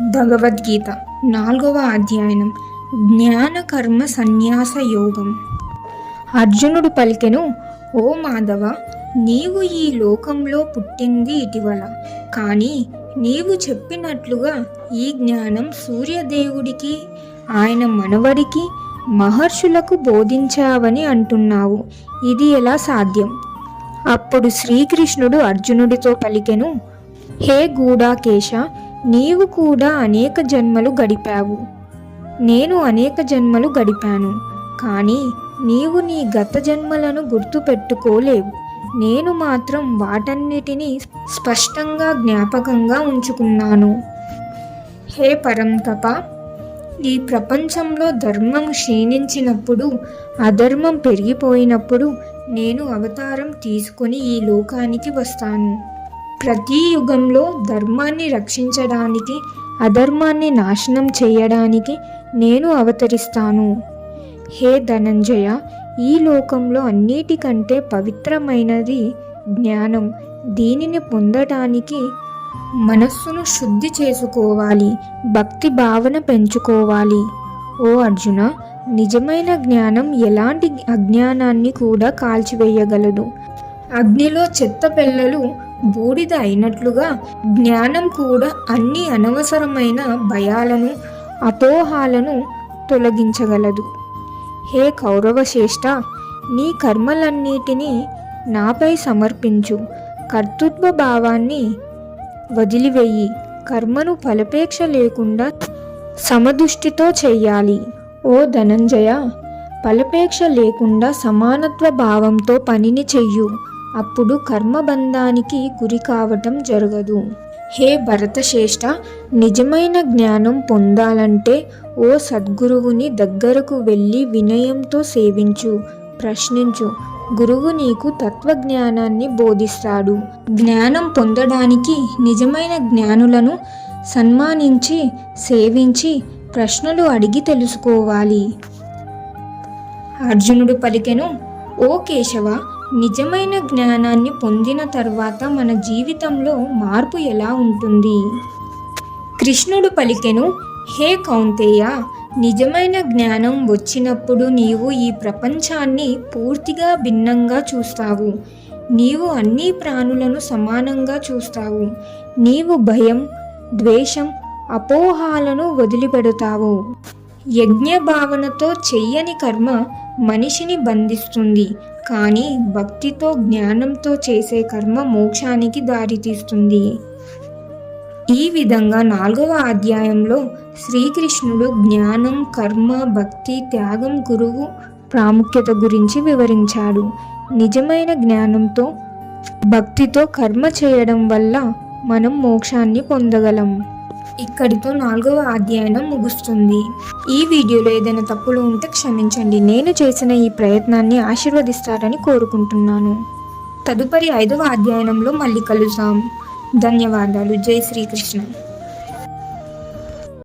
భగవద్గీత. నాలుగవ అధ్యయనం. జ్ఞాన కర్మ సన్యాస యోగం. అర్జునుడు పలికెను ఓ మాధవ నీవు ఈ లోకంలో పుట్టింది ఇటీవల. కానీ నీవు చెప్పినట్లుగా ఈ జ్ఞానం సూర్యదేవుడికి ఆయన మనవడికి మహర్షులకు బోధించావని అంటున్నావు. ఇది ఎలా సాధ్యం? అప్పుడు శ్రీకృష్ణుడు అర్జునుడితో పలికెను హే గూడాకేశ నీవు కూడా అనేక జన్మలు గడిపావు. నేను అనేక జన్మలు గడిపాను. కానీ నీవు నీ గత జన్మలను గుర్తుపెట్టుకోలేవు. నేను మాత్రం వాటన్నిటినీ స్పష్టంగా జ్ఞాపకంగా ఉంచుకున్నాను. హే పరంతప ఈ ప్రపంచంలో ధర్మం క్షీణించినప్పుడు అధర్మం పెరిగిపోయినప్పుడు నేను అవతారం తీసుకొని ఈ లోకానికి వస్తాను. ప్రతి యుగంలో ధర్మాన్ని రక్షించడానికి అధర్మాన్ని నాశనం చేయడానికి నేను అవతరిస్తాను. హే ధనంజయ ఈ లోకంలో అన్నిటికంటే పవిత్రమైనది జ్ఞానం. దీనిని పొందటానికి మనస్సును శుద్ధి చేసుకోవాలి భక్తి భావన పెంచుకోవాలి. ఓ అర్జున నిజమైన జ్ఞానం ఎలాంటి అజ్ఞానాన్ని కూడా కాల్చివేయగలదు. అగ్నిలో చెత్త పిల్లలు బూడిద అయినట్లుగా జ్ఞానం కూడా అన్ని అనవసరమైన భయాలను అపోహాలను తొలగించగలదు. హే కౌరవశ్రేష్ట నీ కర్మలన్నిటినీ నాపై సమర్పించు. కర్తృత్వ భావాన్ని వదిలివేయి. కర్మను ఫలపేక్ష లేకుండా సమదృష్టితో చెయ్యాలి. ఓ ధనంజయ ఫలపేక్ష లేకుండా సమానత్వ భావంతో పనిని చెయ్యు. అప్పుడు కర్మబంధానికి గురి కావటం జరగదు. హే భరతశ్రేష్ఠ నిజమైన జ్ఞానం పొందాలంటే ఓ సద్గురువుని దగ్గరకు వెళ్ళి వినయంతో సేవించు ప్రశ్నించు. గురువు నీకు తత్వజ్ఞానాన్ని బోధిస్తాడు. జ్ఞానం పొందడానికి నిజమైన జ్ఞానులను సన్మానించి సేవించి ప్రశ్నలు అడిగి తెలుసుకోవాలి. అర్జునుడు పలికెను ఓ కేశవ నిజమైన జ్ఞానాన్ని పొందిన తర్వాత మన జీవితంలో మార్పు ఎలా ఉంటుంది? కృష్ణుడు పలికెను హే కౌంతేయ నిజమైన జ్ఞానం వచ్చినప్పుడు నీవు ఈ ప్రపంచాన్ని పూర్తిగా భిన్నంగా చూస్తావు. నీవు అన్ని ప్రాణులను సమానంగా చూస్తావు. నీవు భయం ద్వేషం అపోహాలను వదిలిపెడతావు. యజ్ఞ భావనతో చెయ్యని కర్మ మనిషిని బంధిస్తుంది. కానీ భక్తితో జ్ఞానంతో చేసే కర్మ మోక్షానికి దారితీస్తుంది. ఈ విధంగా నాలుగవ అధ్యాయంలో శ్రీకృష్ణుడు జ్ఞానం కర్మ భక్తి త్యాగం గురువు ప్రాముఖ్యత గురించి వివరించాడు. నిజమైన జ్ఞానంతో భక్తితో కర్మ చేయడం వల్ల మనం మోక్షాన్ని పొందగలం. ఇక్కడితో నాలుగవ అధ్యయనం ముగుస్తుంది. ఈ వీడియోలో ఏదైనా తప్పులు ఉంటే క్షమించండి. నేను చేసిన ఈ ప్రయత్నాన్ని ఆశీర్వదిస్తారని కోరుకుంటున్నాను. తదుపరి ఐదవ అధ్యయనంలో మళ్ళీ కలుద్దాం. ధన్యవాదాలు. జై శ్రీకృష్ణ.